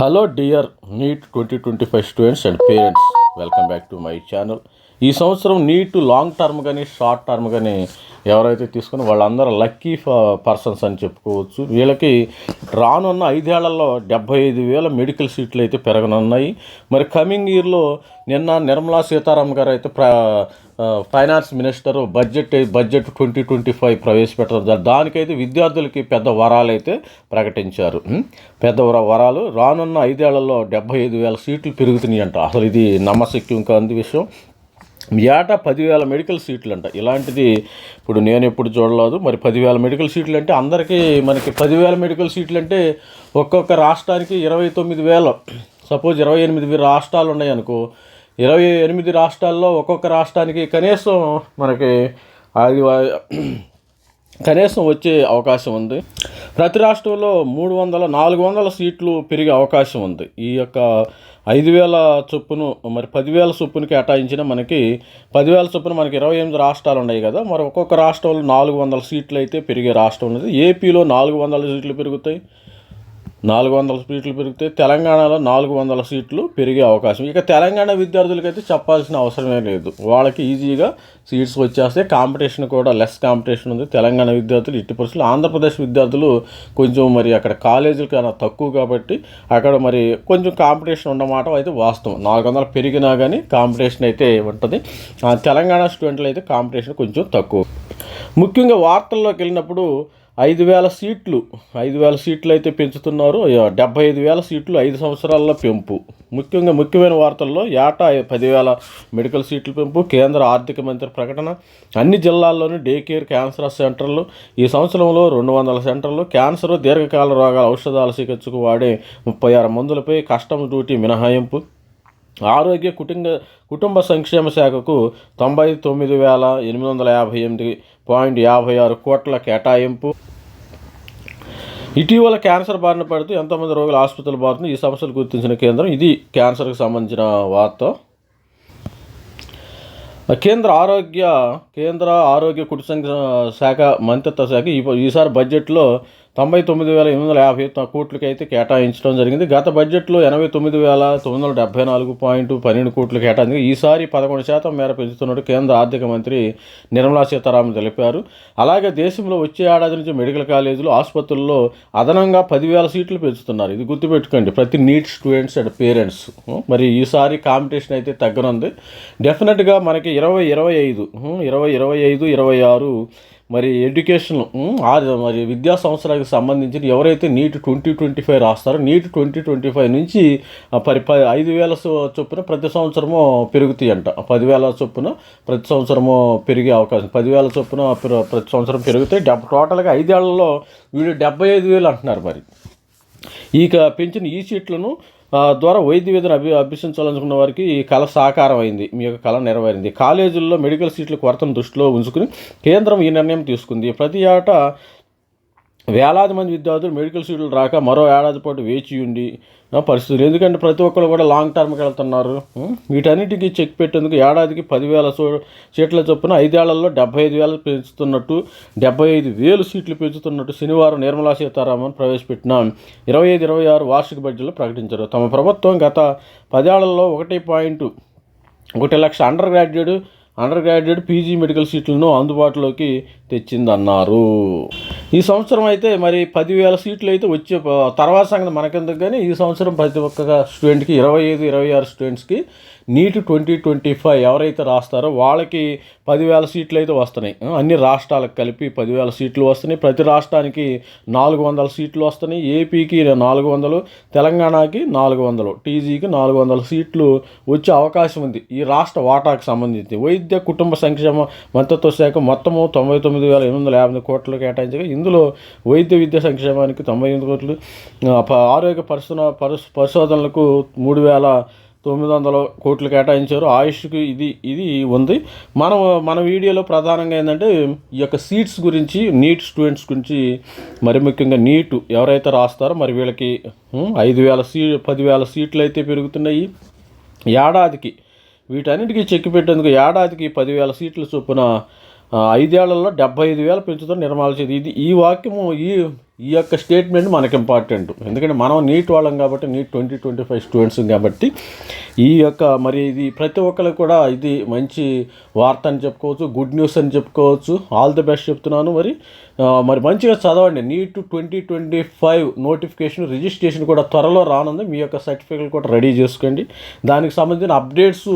Hello dear NEET twenty twenty five students and parents welcome back to my channel ఈ సంవత్సరం NEET long term కానీ short term కానీ ఎవరైతే తీసుకున్న వాళ్ళందరూ లక్కీ పర్సన్స్ అని చెప్పుకోవచ్చు. వీళ్ళకి రానున్న ఐదేళ్ళలో డెబ్బై ఐదు వేల మెడికల్ సీట్లు అయితే పెరగనున్నాయి. మరి కమింగ్ ఇయర్లో నిన్న నిర్మలా సీతారామన్ గారు అయితే ప్ర finance minister budget budget twenty twenty five ప్రవేశపెట్టడం దానికైతే విద్యార్థులకి పెద్ద వరాలు అయితే ప్రకటించారు పెద్ద వర- వరాలు రానున్న ఐదేళ్ళలో డెబ్బై ఐదు వేల సీట్లు పెరుగుతున్నాయి అంట అసలు ఇది నమ్మశక్యం కాని విషయం. ఏటా పదివేల మెడికల్ సీట్లు అంట ఇలాంటిది ఇప్పుడు నేను ఎప్పుడు చూడలేదు. మరి పదివేల మెడికల్ సీట్లు అంటే అందరికీ మనకి పదివేల మెడికల్ సీట్లు అంటే ఒక్కొక్క రాష్ట్రానికి ఇరవై తొమ్మిది వేల. సపోజ్ ఇరవై ఎనిమిది రాష్ట్రాలు ఉన్నాయి అనుకో ఇరవై ఎనిమిది రాష్ట్రాల్లో ఒక్కొక్క రాష్ట్రానికి కనీసం మనకి అది కనీసం వచ్చే అవకాశం ఉంది. ప్రతి రాష్ట్రంలో మూడు వందల నాలుగు వందల సీట్లు పెరిగే అవకాశం ఉంది. ఈ యొక్క ఐదు వేల చొప్పును మరి పదివేల చొప్పును కేటాయించిన మనకి పదివేల చొప్పున మనకి ఇరవై ఎనిమిది రాష్ట్రాలు ఉన్నాయి కదా మరి ఒక్కొక్క రాష్ట్రంలో నాలుగు వందల సీట్లు అయితే పెరిగే రాష్ట్రం ఉన్నది. ఏపీలో నాలుగు వందల సీట్లు పెరుగుతాయి. నాలుగు వందల సీట్లు పెరిగితే తెలంగాణలో నాలుగు వందల సీట్లు పెరిగే అవకాశం. ఇక తెలంగాణ విద్యార్థులకైతే చెప్పాల్సిన అవసరమే లేదు. వాళ్ళకి ఈజీగా సీట్స్ వచ్చేస్తే కాంపిటీషన్ కూడా లెస్ కాంపిటీషన్ ఉంది. తెలంగాణ విద్యార్థులు ఇట్టి పరిస్థితులు ఆంధ్రప్రదేశ్ విద్యార్థులు కొంచెం మరి అక్కడ కాలేజీలు కన్నా తక్కువ కాబట్టి అక్కడ మరి కొంచెం కాంపిటీషన్ ఉన్నమాట అయితే వాస్తవం. నాలుగు వందలు పెరిగినా కానీ కాంపిటీషన్ అయితే ఉంటుంది. ఆ, తెలంగాణ స్టూడెంట్లు అయితే కాంపిటీషన్ కొంచెం తక్కువ. ముఖ్యంగా వార్తల్లోకి వెళ్ళినప్పుడు ఐదు వేల సీట్లు ఐదు వేల సీట్లు అయితే పెంచుతున్నారు డెబ్బై ఐదు వేల సీట్లు ఐదు సంవత్సరాల్లో పెంపు. ముఖ్యంగా ముఖ్యమైన వార్తల్లో ఏటా పదివేల మెడికల్ సీట్లు పెంపు కేంద్ర ఆర్థిక మంత్రి ప్రకటన అన్ని జిల్లాల్లోని డే కేర్ క్యాన్సర్ సెంటర్లు ఈ సంవత్సరంలో రెండు వందల సెంటర్లు క్యాన్సర్ దీర్ఘకాల రోగాల ఔషధాల చికిత్సకు వాడే ముప్పై ఆరు మందులపై కస్టమ్ డ్యూటీ మినహాయింపు. ఆరోగ్య కుటుంబ కుటుంబ సంక్షేమ శాఖకు తొంభై తొమ్మిది వేల ఎనిమిది వందల యాభై ఎనిమిది పాయింట్ యాభై ఆరు కోట్ల కేటాయింపు. ఇటీవల క్యాన్సర్ బారిన పడుతూ ఎంతోమంది రోగులు ఆసుపత్రులు బారుతుంది ఈ సమస్యలు గుర్తించిన కేంద్రం. ఇది క్యాన్సర్కి సంబంధించిన వార్త. కేంద్ర ఆరోగ్య కేంద్ర ఆరోగ్య కుటుంబ శాఖ మంత్రిత్వ శాఖ ఈ ఈసారి బడ్జెట్లో తొంభై తొమ్మిది వేల ఎనిమిది వందల యాభై కోట్లకి అయితే కేటాయించడం జరిగింది. గత బడ్జెట్లో ఎనభై తొమ్మిది వేల తొమ్మిది వందల డెబ్బై నాలుగు పాయింట్ పన్నెండు కోట్లు కేటాయింది. ఈసారి పదకొండు శాతం మేర పెంచుతున్నట్టు కేంద్ర ఆర్థిక మంత్రి నిర్మలా సీతారామన్ తెలిపారు. అలాగే దేశంలో వచ్చే ఏడాది నుంచి మెడికల్ కాలేజీలు ఆసుపత్రుల్లో అదనంగా పదివేల సీట్లు పెంచుతున్నారు. ఇది గుర్తుపెట్టుకోండి. ప్రతి నీట్ స్టూడెంట్స్ అండ్ పేరెంట్స్ మరి ఈసారి కాంపిటీషన్ అయితే తగ్గనుంది. డెఫినెట్గా మనకి ఇరవై ఇరవై ఐదు ఇరవై ఇరవై ఐదు ఇరవై ఆరు మరి ఎడ్యుకేషన్ మరి విద్యా సంవత్సరానికి సంబంధించి ఎవరైతే నీట్ ట్వంటీ ట్వంటీ ఫైవ్ రాస్తారో నీట్ ట్వంటీ ట్వంటీ ఫైవ్ నుంచి పరి ప ఐదు వేల చొప్పున ప్రతి సంవత్సరము పెరుగుతాయి అంట పదివేల చొప్పున ప్రతి సంవత్సరము పెరిగే అవకాశం. పదివేల చొప్పున ప్రతి సంవత్సరం పెరుగుతాయి డెబ్ టోటల్గా ఐదేళ్ళలో వీళ్ళు డెబ్బై ఐదు వేలు అంటున్నారు మరి. ఇక పెంచిన ఈ సీట్లను ద్వారా వైద్య విధులు అభి అభ్యసించాలనుకున్న వారికి ఈ కళ సాకారం అయింది మీ యొక్క కళ నెరవేరింది. కాలేజీల్లో మెడికల్ సీట్ల కొరతను దృష్టిలో ఉంచుకుని కేంద్రం ఈ నిర్ణయం తీసుకుంది. ప్రతి ఏటా వేలాది మంది విద్యార్థులు మెడికల్ సీట్లు రాక మరో ఏడాది పాటు వేచి ఉండి పరిస్థితులు. ఎందుకంటే ప్రతి ఒక్కరు కూడా లాంగ్ టర్మ్కి వెళ్తున్నారు. ఉం? వీటన్నిటికీ చెక్ పెట్టేందుకు ఏడాదికి పదివేల సో సీట్ల చొప్పున ఐదేళ్ళలో డెబ్బై ఐదు వేలు పెంచుతున్నట్టు డెబ్బై ఐదు వేలు సీట్లు పెంచుతున్నట్టు శనివారం నిర్మలా సీతారామన్ ప్రవేశపెట్టిన ఇరవై ఐదు ఇరవై ఆరు వార్షిక బడ్జెట్లో ప్రకటించారు. తమ ప్రభుత్వం గత పదేళ్ళలో ఒకటి పాయింట్ ఒకటి లక్ష under graduate under graduate PG medical సీట్లను అందుబాటులోకి తెచ్చిందన్నారు. ఈ సంవత్సరం అయితే మరి పదివేల సీట్లు అయితే వచ్చే తర్వాత సంగతి మనకెందుకు కానీ ఈ సంవత్సరం ప్రతి ఒక్క స్టూడెంట్కి ఇరవై ఐదు ఇరవై ఆరు స్టూడెంట్స్కి నీట్ ట్వంటీ ట్వంటీ ఫైవ్ ఎవరైతే రాస్తారో వాళ్ళకి పదివేల సీట్లు అయితే వస్తున్నాయి. అన్ని రాష్ట్రాలకు కలిపి పదివేల సీట్లు వస్తున్నాయి. ప్రతి రాష్ట్రానికి నాలుగు వందల సీట్లు వస్తున్నాయి. ఏపీకి నాలుగు వందలు తెలంగాణకి నాలుగు వందలు టీజీకి నాలుగు వందల సీట్లు వచ్చే అవకాశం ఉంది. ఈ రాష్ట్ర వాటాకు సంబంధించి. విద్య కుటుంబ సంక్షేమ మంత్రిత్వ శాఖ మొత్తము తొంభై తొమ్మిది వేల ఎనిమిది వందల యాభై కోట్లు కేటాయించగా ఇందులో వైద్య విద్యా సంక్షేమానికి తొంభై ఎనిమిది కోట్లు ప- ఆరోగ్య పరిశోధన పరిశోధనలకు మూడు వేల తొమ్మిది వందల కోట్లు కేటాయించారు. ఆయుష్కి ఇది ఇది ఉంది. మనం మన వీడియోలో ప్రధానంగా ఏంటంటే ఈ యొక్క సీట్స్ గురించి నీట్ స్టూడెంట్స్ గురించి మరి ముఖ్యంగా నీట్ ఎవరైతే రాస్తారో మరి వీళ్ళకి ఐదు వేల సీ పదివేల సీట్లు అయితే పెరుగుతున్నాయి. ఏడాదికి వీటన్నిటికీ చెక్కి పెట్టేందుకు ఏడాదికి పదివేల సీట్ల చొప్పున ఐదేళ్ళలో డెబ్బై ఐదు వేలు పెంచుతూ నిర్మాణం చేతి ఇది ఈ వాక్యము ఈ ఈ యొక్క స్టేట్మెంట్ మనకి ఇంపార్టెంట్ ఎందుకంటే మనం నీట్ వాళ్ళం కాబట్టి NEET twenty twenty five students కాబట్టి ఈ యొక్క మరి ఇది ప్రతి ఒక్కరికి కూడా ఇది మంచి వార్త అని చెప్పుకోవచ్చు గుడ్ న్యూస్ అని చెప్పుకోవచ్చు. ఆల్ ది బెస్ట్ చెప్తున్నాను. మరి మరి మంచిగా చదవండి. NEET twenty twenty five notification registration కూడా త్వరలో రానుంది. మీ యొక్క సర్టిఫికేట్ కూడా రెడీ చేసుకోండి. దానికి సంబంధించిన అప్డేట్స్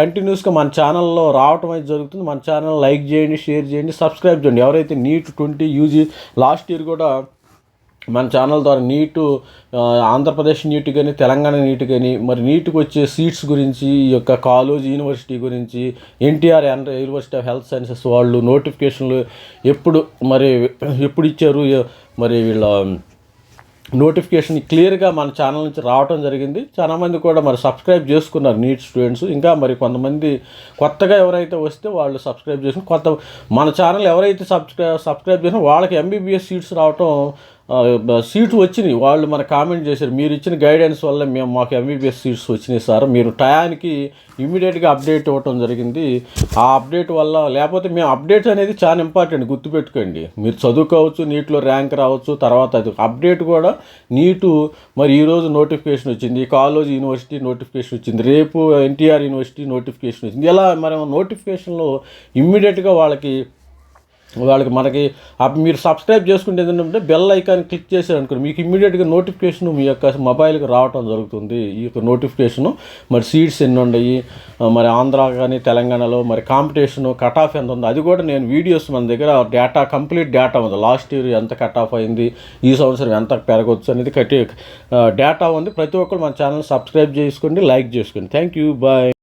కంటిన్యూస్గా మన ఛానల్లో రావటం అయితే జరుగుతుంది. మన ఛానల్ లైక్ చేయండి షేర్ చేయండి సబ్స్క్రైబ్ చేయండి. ఎవరైతే NEET twenty UG last year కూడా మన ఛానల్ ద్వారా నీటు ఆంధ్రప్రదేశ్ నీటు కానీ తెలంగాణ నీట్ కానీ మరి నీట్కి వచ్చే సీట్స్ గురించి ఈ యొక్క కాలేజ్ యూనివర్సిటీ గురించి NTR university of health sciences వాళ్ళు నోటిఫికేషన్లు ఎప్పుడు మరి ఎప్పుడు ఇచ్చారు మరి వీళ్ళ నోటిఫికేషన్ క్లియర్గా మన ఛానల్ నుంచి రావటం జరిగింది. చాలామంది కూడా మరి సబ్స్క్రైబ్ చేసుకున్నారు నీట్ స్టూడెంట్స్ ఇంకా మరి కొంతమంది కొత్తగా ఎవరైతే వస్తే వాళ్ళు సబ్స్క్రైబ్ చేసుకుని కొత్త మన ఛానల్ ఎవరైతే సబ్స్క్రై సబ్స్క్రైబ్ చేసినా వాళ్ళకి ఎంబీబీఎస్ సీట్స్ రావటం ఆ, సీట్లు వచ్చినాయి. వాళ్ళు మన కామెంట్ చేశారు మీరు ఇచ్చిన గైడెన్స్ వల్ల మేము మాకు ఎంబీబీఎస్ సీట్స్ వచ్చినాయి సార్. మీరు టయానికి ఇమీడియట్గా అప్డేట్ ఇవ్వటం జరిగింది. ఆ అప్డేట్ వల్ల లేకపోతే మేము అప్డేట్ అనేది చాలా ఇంపార్టెంట్ గుర్తుపెట్టుకోండి. మీరు చదువుకోవచ్చు నీటిలో ర్యాంక్ రావచ్చు తర్వాత అది అప్డేట్ కూడా నీటు. మరి ఈరోజు నోటిఫికేషన్ వచ్చింది. కాలేజ్ యూనివర్సిటీ నోటిఫికేషన్ వచ్చింది. రేపు ఎన్టీఆర్ యూనివర్సిటీ నోటిఫికేషన్ వచ్చింది. ఇలా మనం నోటిఫికేషన్లో ఇమ్మీడియట్గా వాళ్ళకి వాళ్ళకి మనకి మీరు సబ్స్క్రైబ్ చేసుకుంటే ఏంటంటే బెల్ ఐకాన్ క్లిక్ చేశారు అనుకోండి మీకు ఇమ్మీడియట్గా నోటిఫికేషన్ మీ యొక్క మొబైల్కి రావటం జరుగుతుంది. ఈ యొక్క నోటిఫికేషను మరి సీట్స్ ఎన్ని ఉన్నాయి మరి ఆంధ్ర కానీ తెలంగాణలో మరి కాంపిటీషను కట్ ఆఫ్ ఎంత ఉంది అది కూడా నేను వీడియోస్ మన దగ్గర డేటా కంప్లీట్ డేటా ఉంది. లాస్ట్ ఇయర్ ఎంత కట్ ఆఫ్ అయింది ఈ సంవత్సరం ఎంత పెరగవచ్చు అనేది కట్టి డేటా ఉంది. ప్రతి ఒక్కరు మన ఛానల్ సబ్స్క్రైబ్ చేసుకోండి లైక్ చేసుకోండి. Thank you bye